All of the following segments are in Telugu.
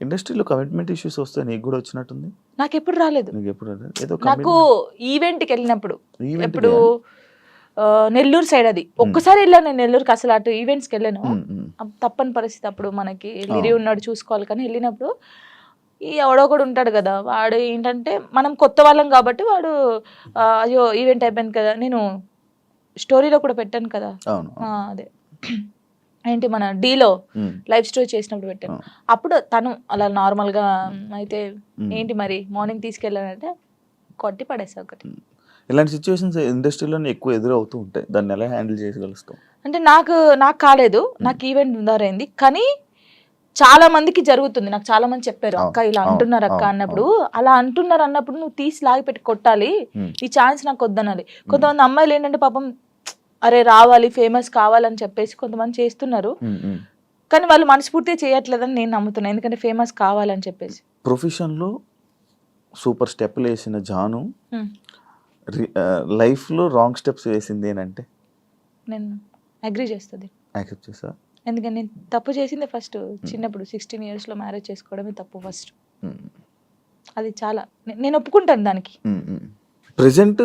ఇండస్ట్రీలో కమిట్మెంట్ ఇష్యూస్ వస్తే నీకు కూడా వచ్చినట్టుంది? నాకు ఎప్పుడు రాలేదు. నీకు ఎప్పుడు రాలేదు? ఏదో నాకు ఈవెంట్కి వెళ్ళినప్పుడు? ఆ, నెల్లూరు సైడ్ అది. ఒక్కసారి వెళ్ళాను నేను నెల్లూరుకి అసలు అటు ఈవెంట్స్కి వెళ్ళాను. తప్పని పరిస్థితి అప్పుడు మనకి. లిరి ఉన్నాడు చూసుకోవాలి కానీ వెళ్ళినప్పుడు ఈ ఎవడో కూడా ఉంటాడు కదా వాడు ఏంటంటే మనం కొత్త వాళ్ళం కాబట్టి వాడు అయ్యో ఈవెంట్ అయిపోయింది కదా నేను స్టోరీలో కూడా పెట్టాను కదా. అదే. ఏంటి మన డీలో లైవ్ స్టోరీ చేసినప్పుడు పెట్టాను. అప్పుడు తను అలా నార్మల్గా అయితే. ఏంటి మరి మార్నింగ్ తీసుకెళ్ళానంటే కొట్టి పడేసా ఒకటి. ఇలాంటి సిచ్యువేషన్స్ ఇండస్ట్రీలో ఎక్కువ ఎదురవుతూ ఉంటాయి. దాన్ని ఎలా హ్యాండిల్ చేయగలుగుతాం అంటే నాకు నాకు కాలేదు. నాకు ఈవెంట్ ఉందారైంది. కానీ చాలా మందికి జరుగుతుంది. నాకు చాలా మంది చెప్పారు అక్క ఇలా అంటున్నారు అక్క అన్నప్పుడు. అలా అంటున్నారు అన్నప్పుడు నువ్వు తీసి లాగి పెట్టి కొట్టాలి ఈ ఛాన్స్ నాకు వద్దనాలి. కొంతమంది అమ్మాయిలు ఏంటంటే పాపం అరే రావాలి ఫేమస్ కావాలని చెప్పేసి కొంతమంది చేస్తున్నారు. కానీ వాళ్ళు మనస్ఫూర్తిగా చేయట్లేదని నేను నమ్ముతున్నాను ఎందుకంటే ఫేమస్ కావాలని చెప్పేసి. ప్రొఫెషన్లో సూపర్ స్టెప్లు వేసిన జాను లైఫ్లో రాంగ్ స్టెప్స్ వేసింది ఏంటంటే? నేను అగ్రి చేస్తుంది. యాక్సెప్ట్ చేసా ఎందుకంటే నేను తప్పు చేసింది ఫస్ట్ చిన్నప్పుడు సిక్స్టీన్ ఇయర్స్లో మ్యారేజ్ చేసుకోవడమే తప్పు ఫస్ట్ అది చాలా నేను ఒప్పుకుంటాను దానికి. ప్రజెంట్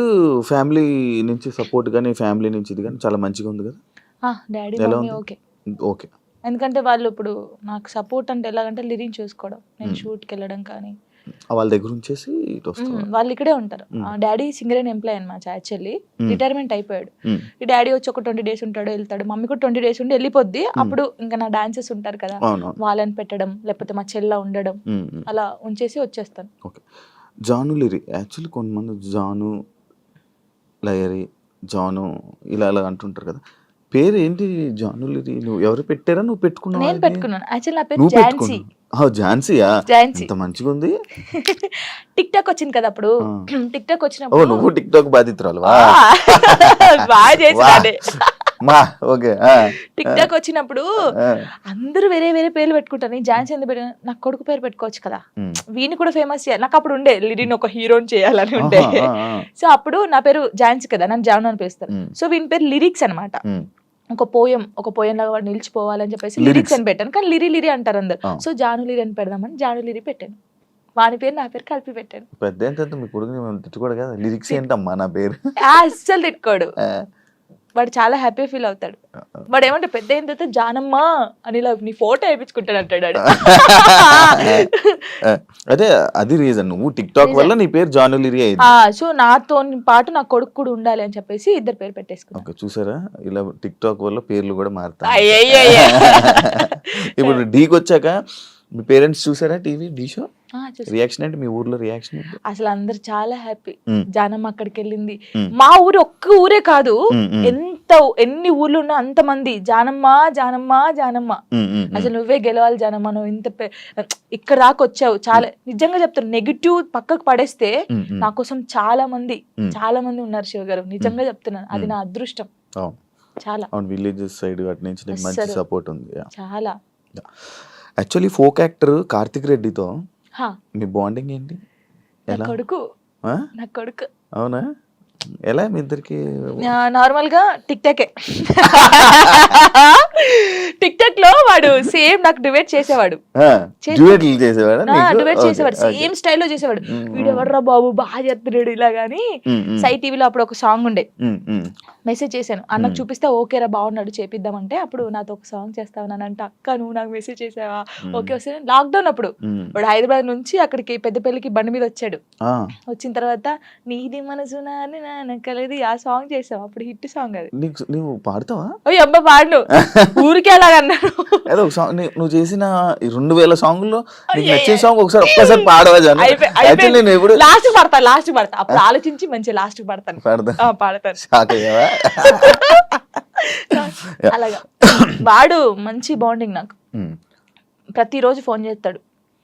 ఫ్యామిలీ నుంచి సపోర్ట్ కానీ ఫ్యామిలీ నుంచి ఇది కానీ చాలా మంచిగా ఉంది కదా? డాడీ ఎలా మమ్మీ ఉంది? ఓకే. ఓకే. ఎందుకంటే వాళ్ళు ఇప్పుడు నాకు సపోర్ట్ అంటే ఎలాగంటే లిరిన్ చూసుకోవడం నేను. షూట్కి వెళ్ళడం కానీ. వాళ్ళ దగ్గర ఉంచేసి వాళ్ళు ఇక్కడే ఉంటారు. డాడీ సింగర్ అండ్ ఎంప్లాయ్ అనమాట యాక్చువల్లీ. రిటైర్మెంట్ అయిపోయాడు. ఈ డాడీ వచ్చి ఒక ట్వంటీ డేస్ ఉంటాడు వెళ్తాడు. మమ్మీ కూడా ట్వంటీ డేస్ ఉండి వెళ్ళిపోద్ది. అప్పుడు ఇంకా నా డాన్సెస్ ఉంటారు కదా వాళ్ళని పెట్టడం లేకపోతే మా చెల్ల ఉండడం. అలా ఉంచేసి వచ్చేస్తాను. ఓకే. జాను లిరి. యాక్చువల్లీ కొంతమంది జాను లయరి జాను ఇలా అలా అంటుంటారు కదా. పేరు ఏంటి జాను లిరి? నువ్వు ఎవరు పెట్టారా? నువ్వు పెట్టుకున్నావా నేను? పెట్టుకున్నాను. యాక్చువల్ నా పేరు నువ్వు ఝాన్సీ పెట్టుకున్నావు. ఝాన్సీయా ఝాన్సీ ఎంత మంచిగా ఉంది టిక్ టాక్ వచ్చింది కదా అప్పుడు. టిక్ టాక్ ఓ వచ్చినప్పుడు. నువ్వు టిక్ టాక్ బాధితురాలు బాగా చేసినాడే మా ఓకే ఆ, టిక్ టాక్ వచ్చినప్పుడు అందరూ వేరే వేరే పేర్లు పెట్టుకుంటారు. నేను ఝాన్సీ ఎందుకు పెట్టిన నాకు కొడుకు పేరు పెట్టుకోవచ్చు కదా. వీని కూడా ఫేమస్ చేయాలి నాకు అప్పుడు ఉండే లిరిన్ ఒక హీరోని చేయాలని ఉండే. సో అప్పుడు నా పేరు ఝాన్సీ కదా నన్ను జాను అని పిలుస్తారు. సో వీని పేరు లిరిక్స్ అన్నమాట. ఉమ్, ఒక పోయం ఒక పోయం లాగా వాడు నిలిచిపోవాలని చెప్పేసి. లిరిక్స్ అని పెట్టాను. కానీ లిరి లిరి అంటారు అందరు. సో జాను లిరి అని పెడదామని జాను లిరి పెట్టాను. వాని పేరు నా పేరు కలిపి పెట్టాను. పెద్ద మీ తిట్టుకోడు కదా? లిరిక్స్ ఏంటమ్మా నా పేరు? ఆ, అస్సలు తిట్టుకోడు. వాడు చాలా హ్యాపీ ఫీల్ అవుతాడు. వాడు ఏమంటే పెద్ద అయిన తర్వాత జానమ్మ అని ఇలా నీ ఫోటో వేయించుకుంటాడు అంటాడు అదే అది రీజన్ నువ్వు టిక్ టాక్ వల్ల నీ పేరు జాను లిరి అయింది. ఆ, సో నాతో పాటు నా కొడుకు కూడా ఉండాలి అని చెప్పేసి ఇద్దరు పేరు పెట్టేసుకున్నాను ఓకే చూసారా? ఇలా టిక్ టాక్ వల్ల పేర్లు కూడా మారుతాయి. ఇప్పుడు డీకి వచ్చాక మీ పేరెంట్స్ చూసారా టీవీ? డీ షో? రియాక్షన్ ఏంటి? మీ ఊర్లో రియాక్షన్ అసలు అందరు చాలా హ్యాపీ. జానమ్మ అక్కడికి వెళ్ళింది. మా ఊరు ఒక్క ఊరే కాదు. ఎంత ఎన్ని ఊర్లు ఉన్నా అంత మంది జానమ్మ జానమ్మ. జానమ్మ. అసలు నువ్వే గెలవాలి జానమ్మ. నువ్వు ఇంత ఇక్కడ దాకా వచ్చావు. చాలా నిజంగా చెప్తాను నెగిటివ్ పక్కకు పడేస్తే. నా కోసం చాలా మంది. చాలా మంది ఉన్నారు శివ గారు. నిజంగా చెప్తున్నాను అది. నా అదృష్టం. చాలా. అవును విలేజెస్ సైడ్ అటు నుంచి మంచి. సపోర్ట్ ఉంది. చాలా. యాక్చువల్లీ ఫోక్ యాక్టర్ కార్తిక్ రెడ్డితో మీ బాండింగ్ ఏంటి? ఎలా? కొడుకు? నా కొడుకు. అవునా? ఎలా మీ ఇద్దరికి? నార్మల్గా టిక్ టాకే. టిక్ టాక్లో వాడు సేమ్ నాకు డిబేట్ చేసేవాడు. డ్యూయట్లు చేసేవాడా. సేమ్ స్టైల్లో చేసేవాడు. ఉమ్, వీడు ఎవర్రా బాబు బాగా చెప్తున్నాడు ఇలా గానీ సై టీవీలో అప్పుడు ఒక సాంగ్ ఉండే. మెసేజ్ చేశాను. అన్నకు. చూపిస్తే ఓకేరా బాగున్నాడు చేపిద్దామంటే అప్పుడు నాతో ఒక సాంగ్ చేస్తావు? అంటే అక్క నువ్వు నాకు మెసేజ్ చేసావా? ఓకే వస్తే లాక్డౌన్ అప్పుడు. వాడు హైదరాబాద్ నుంచి అక్కడికి పెద్దపల్లికి బండి మీద వచ్చాడు. వచ్చిన తర్వాత నీది మనసు నాని నానకలది ఆ సాంగ్ చేసాం అప్పుడు హిట్ సాంగ్ అది. నువ్వు పాడతావా? ఓ అబ్బా పాడు ఊరికే అలాగన్నాడు ఏదో ఒక సాంగ్ నువ్వు చేసిన ఈ రెండు వేల సాంగ్లో నీకు. నచ్చిన సాంగ్ ఒకసారి ఒక్కసారి పాడవా జాను? అయిపోయి- యాక్చువల్లీ నేను ఎప్పుడు లాస్ట్ పడతా లాస్ట్ పడతా. అప్పుడు ఆలోచించి మంచి లాస్ట్ పడతాను. పాడదా ఆ, పాడతాను. షాక్ అయ్యావా? అలాగా. వాడు మంచి బాండింగ్ నాకు. ఉమ్, ప్రతిరోజు ఫోన్ చేస్తాడు.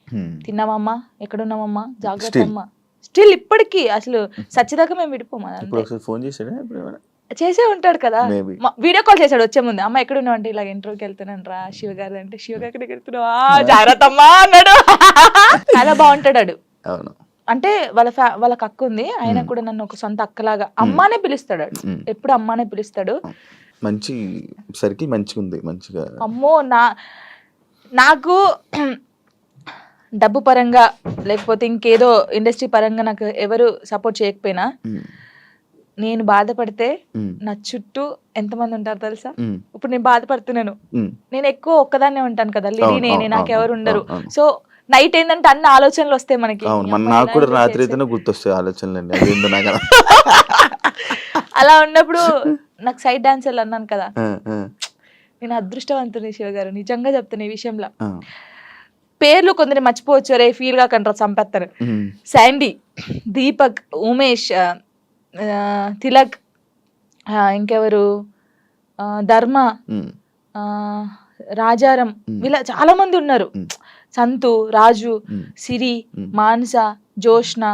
ఉమ్. తిన్నామమ్మా ఎక్కడున్నామమ్మా జాగ్రత్త. అమ్మా. స్టిల్ ఇప్పటికీ అసలు సచ్చిదాకా మేము విడిపోమా ఫోన్ ఏమైనా చేసే ఉంటాడు కదా. వీడియో కాల్ చేశాడు వచ్చే ముందు. అమ్మ ఎక్కడ ఉన్నావు అంటే ఇలా ఇంటర్వ్యూకి వెళ్తున్నాను రా శివ గారు అంటే శివ గారి దగ్గరికి వెళ్తున్నావా? జాగ్రత్త అమ్మా అన్నాడు. చాలా బాగుంటాడు. అవును. అంటే వాళ్ళ ఫ్యా వాళ్ళకి అక్క ఉంది. ఆయన Hmm. కూడా నన్ను ఒక సొంత అక్కలాగా అమ్మానే పిలుస్తాడు. ఉమ్. ఎప్పుడు అమ్మానే పిలుస్తాడు. మంచి సర్కిల్ మంచిగా ఉంది మంచిగా. అమ్మో నా నాకు డబ్బు పరంగా లేకపోతే ఇంకేదో ఇండస్ట్రీ పరంగా నాకు ఎవరు సపోర్ట్ చేయకపోయినా నేను బాధపడితే నా చుట్టూ ఎంతమంది ఉంటారు తెలుసా? ఇప్పుడు నేను బాధపడుతున్నాను. నేను ఎక్కువ ఒక్కదాన్నే ఉంటాను కదా అవును, నేనే నాకు ఎవరు ఉండరు. సో నైట్ ఏంటంటే అన్ని ఆలోచనలు వస్తాయి మనకి. నాకు కూడా రాత్రి. అయితేనే గుర్తొస్తాయి నాకు అలా ఉన్నప్పుడు నాకు సైడ్ డాన్సర్లు అన్నాను కదా. నేను అదృష్టవంతుని శివ గారు నిజంగా చెప్తాను ఈ విషయంలో. పేర్లు కొందరు మర్చిపోవచ్చు రే ఫీల్గా కంటారు సంపెత్తారు ఉమ్, శాండీ దీపక్ ఉమేష్ తిలక్ ఇంకెవరు ధర్మ రాజారం. వీళ్ళ చాలా మంది ఉన్నారు. సంతు రాజు. సిరి. మానస జోష్న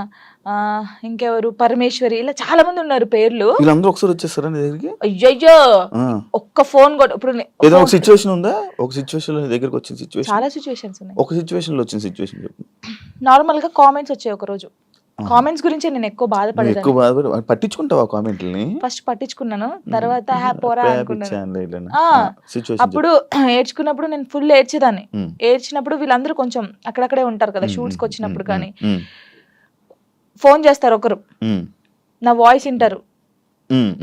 ఆ, ఇంకెవరు పరమేశ్వరి ఇలా చాలా మంది ఉన్నారు పేర్లు వీళ్ళందరూ ఒకసారి వచ్చేస్తారా నీ దగ్గరికి అయ్యయ్యో. ఒక్క ఫోన్ కూడా ఇప్పుడు ఏదో ఒక సిచ్యువేషన్ ఉందా ఒక సిచ్యువేషన్లో దగ్గరికి వచ్చిన సిచ్యువేషన్ చాలా సిచ్యువేషన్స్ ఉన్నాయి ఒక సిచ్యువేషన్లో వచ్చిన సిచ్యువేషన్ చెప్పు నార్మల్గా కామెంట్స్ వచ్చాయి ఒక రోజు. కామెంట్స్ గురించి నేను ఎక్కువ బాధపడేదాన్ని. ఎక్కువ బాధపడి పట్టించుకుంటావా కామెంట్లని? ఫస్ట్ పట్టించుకున్నాను తర్వాత పోరా ఆ, అప్పుడు ఏడ్చుకున్నప్పుడు నేను ఫుల్ ఏడ్చేదాన్ని. ఏడ్చినప్పుడు వీళ్ళందరూ కొంచెం అక్కడక్కడే ఉంటారు కదా షూట్స్కి వచ్చినప్పుడు కానీ. ఫోన్ చేస్తారు ఒకరు. నా వాయిస్ వింటారు.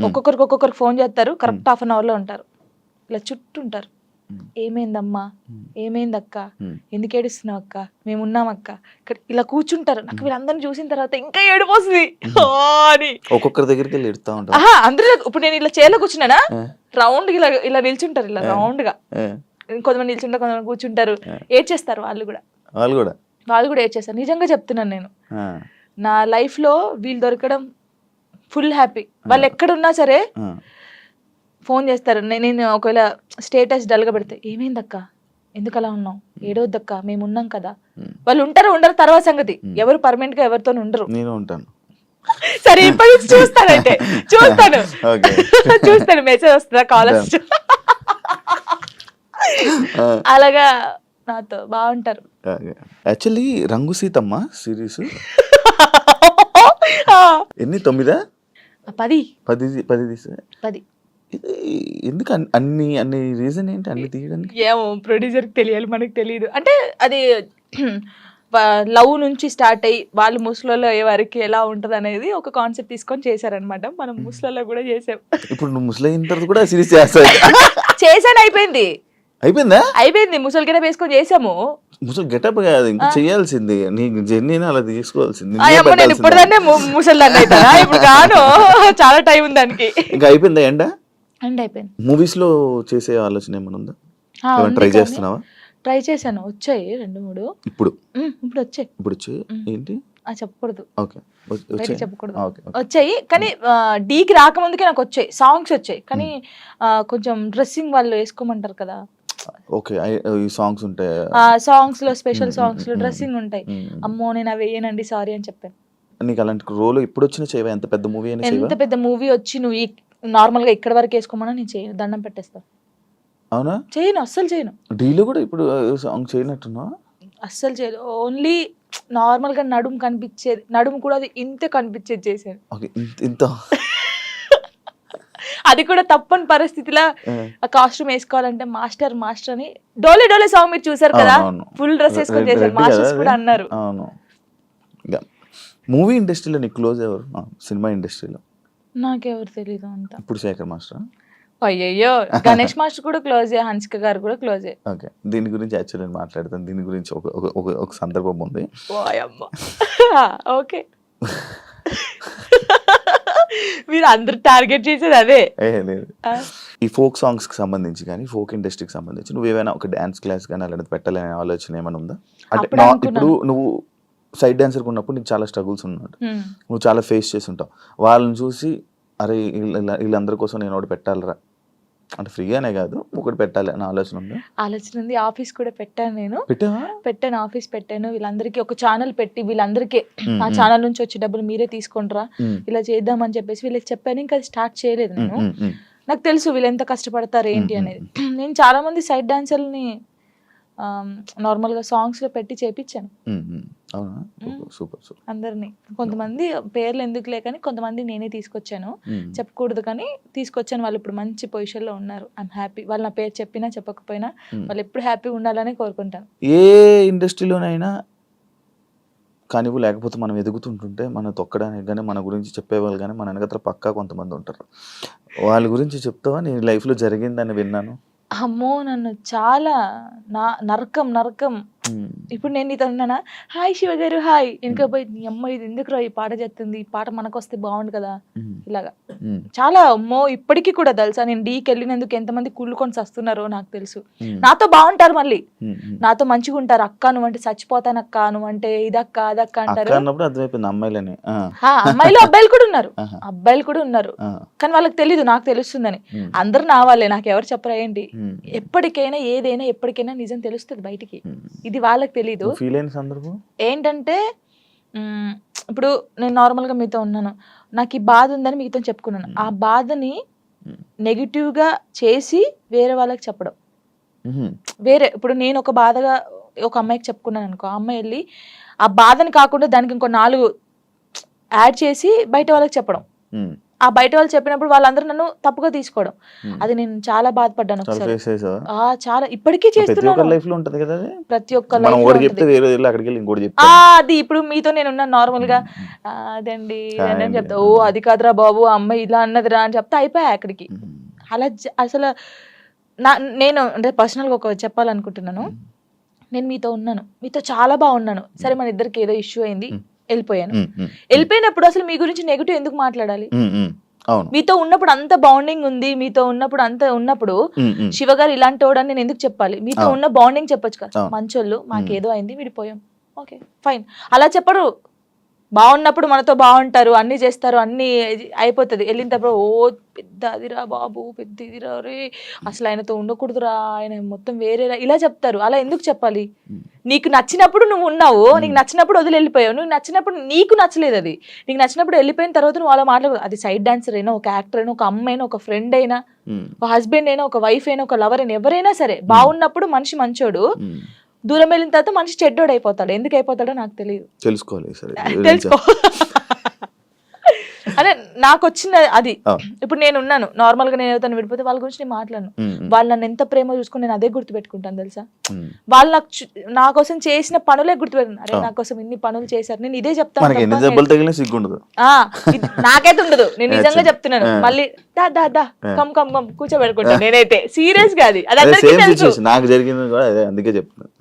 ఒక్కొక్కరికి ఒక్కొక్కరికి ఫోన్ చేస్తారు కరెక్ట్ హాఫ్ అన్ అవర్లో ఉంటారు. ఇలా చుట్టూ ఉంటారు. ఏమైందమ్మా? మ్మ్. ఏమైంది అక్క. ఎందుకు ఏడుస్తున్నావు అక్క మేము ఉన్నాం అక్క ఇక్కడ ఇలా కూర్చుంటారు. నాకు వీళ్ళందరిని చూసిన తర్వాత ఇంకా ఏడుపు వస్తుంది ఓ అని. ఒక్కొక్కరి దగ్గరికి వెళ్ళి ఎడుతా అందరూ ఇప్పుడు నేను ఇలా చైర్లో కూర్చున్నానా? రౌండ్ ఇలా ఇలా నిల్చుంటారు ఇలా. రౌండ్గా కొంతమంది నిల్చుంటారు కొంతమంది కూర్చుంటారు. ఏడ్చేస్తారు వాళ్ళు కూడా. వాళ్ళు కూడా? వాళ్ళు కూడా ఏడ్చేస్తారు. నిజంగా చెప్తున్నాను నేను. నా లైఫ్లో వీళ్ళు దొరకడం ఫుల్ హ్యాపీ. వాళ్ళు ఎక్కడున్నా సరే ఫోన్ చేస్తారు. నేను ఒకవేళ స్టేటస్ డల్గా పెడితే ఏమైందక్క? ఎందుకు అలా ఉన్నావు ఏడవద్దక్క? మేము ఉన్నాం కదా. వాళ్ళు ఉంటారు ఉండరు తర్వాత సంగతి. ఎవరు పర్మనెంట్గా ఎవరితో ఉండరు. నేను ఉంటాను. సరే ఇప్పటి నుంచి చూస్తానైతే. చూస్తాను. చూస్తాను మెసేజ్ వస్తుందా కాల్ వస్తుందా? అలాగా నాతో బాగుంటారు. యాక్చువల్లీ రంగు సీతమ్మ సిరీస్. ఎన్ని? తొమ్మిదా? పది. పది పది తీసా పది. ఎందుకు అన్- అన్ని అన్ని రీజన్ ఏంటి? అన్ని తీయడానికి? ఏమో ప్రొడ్యూసర్ తెలియాలి మనకు తెలియదు. అంటే అది లవ్ నుంచి స్టార్ట్ అయ్యి వాళ్ళు ముసలలో అయ్యే వరకు ఎలా ఉంటది అనేది ఒక కాన్సెప్ట్ తీసుకొని చేశారనమాట మనం ముసలలో కూడా చేసాం. ఇప్పుడు నువ్వు ముసలి అయిన తర్వాత కూడా సిరీస్ చేస్తావు. చేశాను అయిపోయింది. అయిపోయిందా? అయిపోయింది. ముసలి గిడ వేసుకొని చేసాము. ముసలి గెటప్ కాదు ఇంకా చేయాల్సింది. నీ జర్నీని అలా తీసుకోవాల్సింది. ఆ నువ్వే అమ్మ నేను పెట్టాల్సింది. ఇప్పుడుదాన్నే ముసలిదాన్ని అవుతానా ఇప్పుడు కాను చాలా టైం ఉంది దానికి. ఇంకా అయిపోయిందా ఎండ? అండ్ అయిపోయింది మూవీస్లో చేసే ఆలోచన ఏమైనా ఉందా? ట్రై చేస్తున్నావా? ట్రై చేశాను. వచ్చాయి రెండు మూడు. ఇప్పుడు? ఇప్పుడు వచ్చాయి. ఇప్పుడు వచ్చి మ్. ఏంటి? ఆ చెప్పకూడదు. ఓకే. వచ్చాయి? చెప్పకూడదు. వచ్చాయి కానీ డీకి రాకముందుకే నాకు వచ్చాయి. సాంగ్స్ వచ్చాయి. కానీ కొంచెం డ్రెస్సింగ్ వాళ్ళు వేసుకోమంటారు కదా. ఓకే ఈ సాంగ్స్ ఉంటాయి సాంగ్స్లో స్పెషల్ సాంగ్స్లో డ్రెస్సింగ్ ఉంటాయి. అమ్మో నేను అవి వేయనండి సారీ అని చెప్పాను. నీకు అలాంటి రోల్ ఇప్పుడు వచ్చిన చేయవా? ఎంత పెద్ద మూవీ చేయవా ఎంత పెద్ద మూవీ వచ్చి నువ్వు ఈ నార్మల్గా ఇక్కడ వరకు వేసుకోమన్నా నేను చేయను దండం పెట్టేస్తా. అవునా? చేయను అస్సలు చేయను. డీలో కూడా ఇప్పుడు సాంగ్ చేయనట్టున్నా అస్సలు చేయను. ఓన్లీ నార్మల్గా నడుము కనిపించేది నడుము కూడా అది ఇంతే కనిపించేది చేశాను ఓకే ఇంత అది కూడా తప్పని పరిస్థితిలో ఆ, కాస్ట్యూమ్ వేసుకోవాలంటే మాస్టర్ మాస్టర్ అని డోలే డోలే సాంగ్ మీరు చూసారు కదా. ఫుల్ డ్రెస్ వేసుకొని చేశారు. మాస్టర్స్ కూడా? అన్నారు. అవును. మూవీ ఇండస్ట్రీలో నీకు క్లోజ్ ఎవరు? సినిమా ఇండస్ట్రీలో. నాకెవరు తెలీదు అంత. ఇప్పుడు శేఖర్ మాస్టర్? అయ్యయ్యో గణేష్ మాస్టర్ కూడా క్లోజే హన్సిక గారు కూడా క్లోజే ఓకే దీని గురించి యాక్చువల్ నేను మాట్లాడతాను. దీని గురించి ఒక ఒక- ఒక సందర్భం ఉంది. ఓయమ్మ ఓకే. మీరు అందరు టార్గెట్ చేసేది అదే. లేదు. ఈ ఫోక్ సాంగ్స్కి సంబంధించి కానీ ఫోక్ ఇండస్ట్రీకి సంబంధించి నువ్వు ఏమైనా ఒక డాన్స్ క్లాస్ కానీ అలాంటిది పెట్టాలనే ఆలోచన ఏమైనా ఉందా? అంటే. ఇప్పుడు నువ్వు సైడ్ డాన్సర్ ఉన్నప్పుడు నీకు చాలా స్ట్రగుల్స్ ఉన్నాడు హ్మ్. నువ్వు చాలా ఫేస్ చేసి ఉంటావు వాళ్ళని చూసి అరే వీళ్ళ- వీళ్ళ- వీళ్ళందరి కోసం నేను ఒకటి పెట్టాలిరా. అంటే ఫ్రీగానే కాదు ఒకటి పెట్టాలి అనే ఆలోచన ఉందా? ఆలోచన ఉంది. ఆఫీస్ కూడా పెట్టాను నేను. పెట్టాను ఆఫీస్ పెట్టాను. వీళ్ళందరికీ ఒక ఛానల్ పెట్టి వీళ్ళందరికీ మ్మ్, ఆ మ్మ్. ఛానల్ నుంచి వచ్చే డబ్బులు మీరే తీసుకుంటారా? ఇలా చేద్దామని చెప్పేసి వీళ్ళకి చెప్పాను. ఇంకా అది స్టార్ట్ చేయలేదు నేను. నాకు తెలుసు వీళ్ళు ఎంత కష్టపడతారు ఏంటి అనేది. నేను చాలా మంది సైడ్ డాన్సర్ని నార్మల్గా సాంగ్స్లో పెట్టి చేపించాను. అవునా? సూపర్ సూపర్ అందరినీ. కొంతమంది పేర్లు ఎందుకులే కానీ కొంతమంది నేనే తీసుకొచ్చాను. చెప్పకూడదు కానీ తీసుకొచ్చాను వాళ్ళు ఇప్పుడు మంచి పొజిషన్లో ఉన్నారు. ఐఎమ్ హ్యాపీ వాళ్ళు నా పేరు చెప్పినా చెప్పకపోయినా. వాళ్ళు ఎప్పుడు హ్యాపీగా ఉండాలని కోరుకుంటాను. ఏ ఇండస్ట్రీలోనైనా కానివ్వు లేకపోతే మనం ఎదుగుతుంటుంటే మనం తొక్కడానికి కానీ మన గురించి చెప్పేవాళ్ళు కానీ మన వెనకత్ర పక్కా కొంతమంది ఉంటారు. వాళ్ళ గురించి చెప్తావా? నీ లైఫ్లో జరిగిందని విన్నాను. అమ్మో! నన్ను చాలా నా నరకం నరకం. ఇప్పుడు నేను నీతో ఉన్నానా? హాయ్ శివ గారు హాయ్. వెనక పోయి నీ అమ్మ ఇది ఎందుకు ఈ పాట చేస్తుంది ఈ పాట మనకు వస్తే బాగుండు కదా. ఇలాగా. చాలా అమ్మో ఇప్పటికీ కూడా తెలుసా? నేను డీకి వెళ్ళినందుకు ఎంతమంది కుళ్ళుకొని వస్తున్నారో నాకు తెలుసు. నాతో బాగుంటారు మళ్ళీ. నాతో మంచిగా ఉంటారు. అక్క నువ్వంటే చచ్చిపోతాను అక్క నువ్వంటే ఇదక్క అదక్క అక్క అంటారు అమ్మాయిలు అబ్బాయిలు కూడా ఉన్నారు. అబ్బాయిలు కూడా ఉన్నారు. కానీ వాళ్ళకి తెలీదు నాకు తెలుస్తుందని. అందరు నా వాళ్ళే నాకు ఎవరు చెప్పరా ఏంటి? ఎప్పటికైనా ఏదైనా ఎప్పటికైనా నిజం తెలుస్తుంది బయటికి. ఇది వాళ్ళకి తెలీదు. ఫీల్ అయిన సందర్భం? ఏంటంటే ఇప్పుడు నేను నార్మల్గా మీతో ఉన్నాను. నాకు ఈ బాధ ఉందని మీతో చెప్పుకున్నాను. ఆ బాధని మ్. negative గా చేసి వేరే వాళ్ళకి చెప్పడం. వేరే ఇప్పుడు నేను ఒక బాధగా ఒక అమ్మాయికి చెప్పుకున్నాను అనుకో ఆ అమ్మాయి వెళ్ళి ఆ బాధని కాకుండా దానికి ఇంకో నాలుగు యాడ్ చేసి బయట వాళ్ళకి చెప్పడం. ఆ బయట వాళ్ళు చెప్పినప్పుడు వాళ్ళందరూ నన్ను తప్పుగా తీసుకోవడం. ఉమ్. అది నేను చాలా బాధపడ్డాను చాలా ఒకసారి. ఆ చాలా ఇప్పటికీ చేస్తున్నాను. లైఫ్లో ఉంటది కదా అది. ప్రతి ఒక్క మనం life లో ఒకటి ఉంటుంది. చెప్తే వేరే వెళ్ళి అక్కడికి వెళ్ళి ఇంకోటి ఆ, చెప్తాం అది ఇప్పుడు మీతో నేను ఉన్నాను నార్మల్గా ఉమ్, ఆ, అదండి అని. చెప్తా. ఓ అది కాదురా బాబు అమ్మాయి ఇలా అన్నదిరా అని చెప్తా అయిపోయా అక్కడికి. అలా అసలు నా నేను అంటే personal గా ఒక చెప్పాలనుకుంటున్నాను. నేను మీతో ఉన్నాను. మీతో చాలా బాగున్నాను. సరే మన ఇద్దరికి ఏదో ఇష్యూ అయింది. వెళ్ళిపోయాను. వెళ్ళిపోయినప్పుడు అసలు మీ గురించి నెగిటివ్ ఎందుకు మాట్లాడాలి? మీతో ఉన్నప్పుడు అంత బాండింగ్ ఉంది మీతో ఉన్నప్పుడు అంత ఉన్నప్పుడు శివ గారు ఇలాంటి వాడని నేను ఎందుకు చెప్పాలి? మీతో. ఉన్న బాండింగ్ చెప్పొచ్చు కదా. మంచోళ్ళు మాకేదో అయింది విడిపోయాం. ఓకే ఫైన్ అలా చెప్పరు. బాగున్నప్పుడు మనతో బాగుంటారు అన్ని చేస్తారు అన్ని అయిపోతుంది. వెళ్ళిన తర్వాత ఓ పెద్ద అదిరా బాబు పెద్ద ఇదిరా రే అసలు ఆయనతో ఉండకూడదురా ఆయన మొత్తం వేరేరా ఇలా చెప్తారు. అలా ఎందుకు చెప్పాలి. నీకు నచ్చినప్పుడు నువ్వు ఉన్నావు నీకు నచ్చినప్పుడు వదిలి వెళ్ళిపోయావు నువ్వు నచ్చినప్పుడు నీకు నచ్చలేదు అది. నీకు నచ్చినప్పుడు వెళ్ళిపోయిన తర్వాత నువ్వు అలా మాట్లాడదు అది సైడ్ డాన్సర్ అయినా ఒక యాక్టర్ అయినా ఒక అమ్మ అయినా ఒక ఫ్రెండ్ అయినా ఒక హస్బెండ్ అయినా ఒక వైఫ్ అయినా ఒక లవర్ అయినా ఎవరైనా సరే బాగున్నప్పుడు మనిషి మంచోడు. దూరం వెళ్ళిన తర్వాత మనిషి చెడ్డోడు అయిపోతాడు ఎందుకు అయిపోతాడో నాకు తెలియదు తెలుసుకోవాలి సరే. తెలుసుకో. అదే నాకు వచ్చిన అది. ఇప్పుడు నేను ఉన్నాను నార్మల్గా నేను ఎవరితో విడిపోతే వాళ్ళ గురించి నేను మాట్లాడను. వాళ్ళు నన్ను ఎంత ప్రేమ చూసుకుని నేను అదే గుర్తు పెట్టుకుంటాను తెలుసా. వాళ్ళు నాకు నా కోసం చేసిన పనులే గుర్తుపెట్టుకున్నాను అరే. నా కోసం ఇన్ని పనులు చేశారు. నేను ఇదే చెప్తాను నాకైతే ఉండదు. నేను నిజంగా. చెప్తున్నాను. మళ్ళీ దా దా దా. కమ్ కమ్ కమ్ కూర్చోబెట్టుకుంటాను నేనైతే సీరియస్గా అది. అది అదే అందరికీ తెలుసు. నాకు జరిగింది కూడా అదే అందుకే చెప్తున్నాను